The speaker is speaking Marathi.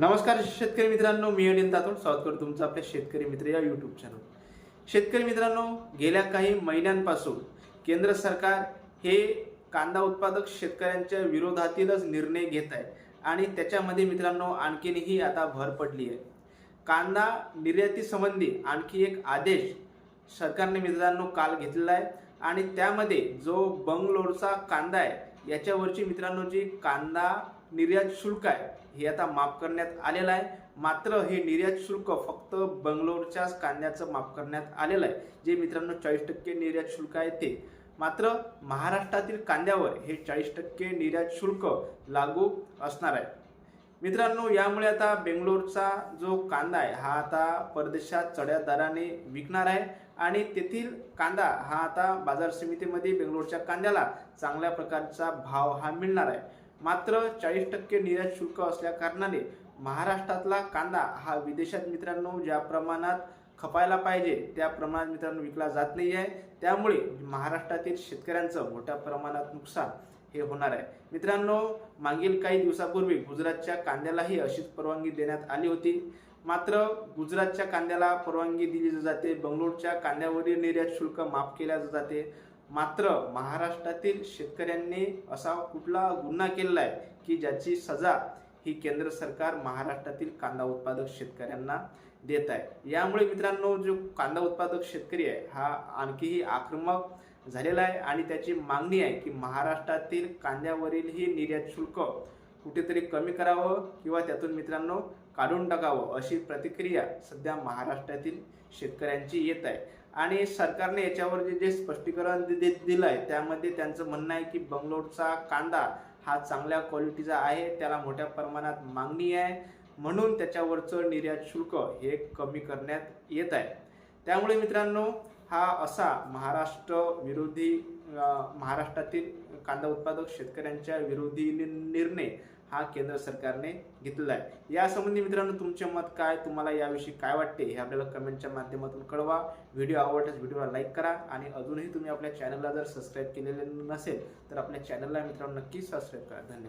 नमस्कार शेतकरी मित्रांनो मी अनिल तातोड. स्वागत करतो तुमचं आपल्या शेतकरी मित्र या यूट्यूब चॅनल शेतकरी मित्रांनो गेल्या काही महिन्यांपासून केंद्र सरकार हे कांदा उत्पादक शेतकऱ्यांच्या विरोधातीलच निर्णय घेत आहे आणि त्याच्यामध्ये मित्रांनो आणखीनही आता भर पडली आहे. कांदा निर्यातीसंबंधी आणखी एक आदेश सरकारने मित्रांनो काल घेतलेला आहे आणि त्यामध्ये जो बंगलोरचा कांदा आहे याच्यावरची मित्रांनो जी कांदा निर्यात शुल्क आहे हे आता माफ करण्यात आलेलं आहे. मात्र हे निर्यात शुल्क फक्त बंगलोरच्याच कांद्याचं माफ करण्यात आलेलं आहे. जे मित्रांनो चाळीस टक्के निर्यात शुल्क आहे ते. मात्र महाराष्ट्रातील कांद्यावर हे चाळीस टक्के निर्यात शुल्क लागू असणार आहे. मित्रांनो यामुळे आता बेंगलोरचा जो कांदा आहे हा आता परदेशात चढ्या दराने विकणार आहे आणि तेथील कांदा हा आता बाजार समितीमध्ये बेंगलोरच्या कांद्याला चांगल्या प्रकारचा भाव हा मिळणार आहे. मात्र चाळीस टक्के निर्यात शुल्क असल्या कारणाने महाराष्ट्रातला कांदा हा विदेशात मित्रांनो ज्या प्रमाणात खपायला पाहिजे त्या प्रमाणात मित्रांनो विकला जात नाही आहे त्यामुळे महाराष्ट्रातील शेतकऱ्यांचं मोठ्या प्रमाणात नुकसान हे होणार आहे. मित्रांनो मागील काही दिवसापूर्वी गुजरातच्या कांद्यालाही अशीच परवानगी देण्यात आली होती. मात्र गुजरातच्या कांद्याला परवानगी दिली जाते. बंगलोरच्या कांद्यावरील निर्यात शुल्क माफ केल्या जाते. मात्र महाराष्ट्रातील शेतकऱ्यांनी असा कुठला गुन्हा केलेला आहे की ज्याची सजा ही केंद्र सरकार महाराष्ट्रातील कांदा उत्पादक शेतकऱ्यांना देत आहे. यामुळे मित्रांनो जो कांदा उत्पादक शेतकरी आहे हा आणखीही आक्रमक झालेला आहे आणि त्याची मागणी आहे की महाराष्ट्रातील कांद्यावरील ही निर्यात शुल्क कुठेतरी कमी करावं किंवा त्यातून मित्रांनो काढून टाकावं अशी प्रतिक्रिया सध्या महाराष्ट्रातील शेतकऱ्यांची येत आहे. आणि सरकारने याच्यावर जे जे स्पष्टीकरण दि- दिलं आहे त्यामध्ये त्यांचं म्हणणं आहे की बंगलोरचा कांदा हा चांगल्या क्वालिटीचा आहे त्याला मोठ्या प्रमाणात मागणी आहे. म्हणून त्याच्यावरचं निर्यात शुल्क हे कमी करण्यात येत आहे. त्यामुळे मित्रांनो हा असा महाराष्ट्र विरोधी महाराष्ट्रातील कांदा उत्पादक शेतकऱ्यांच्या विरोधी नि- निर्णय हा केंद्र सरकारने घेतलेला आहे. यासंबंधी मित्रांनो तुमचे मत काय? तुम्हाला याविषयी काय वाटते? हे आपल्याला कमेंटच्या माध्यमातून कळवा. व्हिडिओ आवडल्यास व्हिडिओला लाईक करा आणि अजूनही तुम्ही आपल्या चॅनलला जर सबस्क्राईब केलेले नसेल तर आपल्या चॅनलला मित्रांनो नक्की सबस्क्राईब करा. धन्यवाद.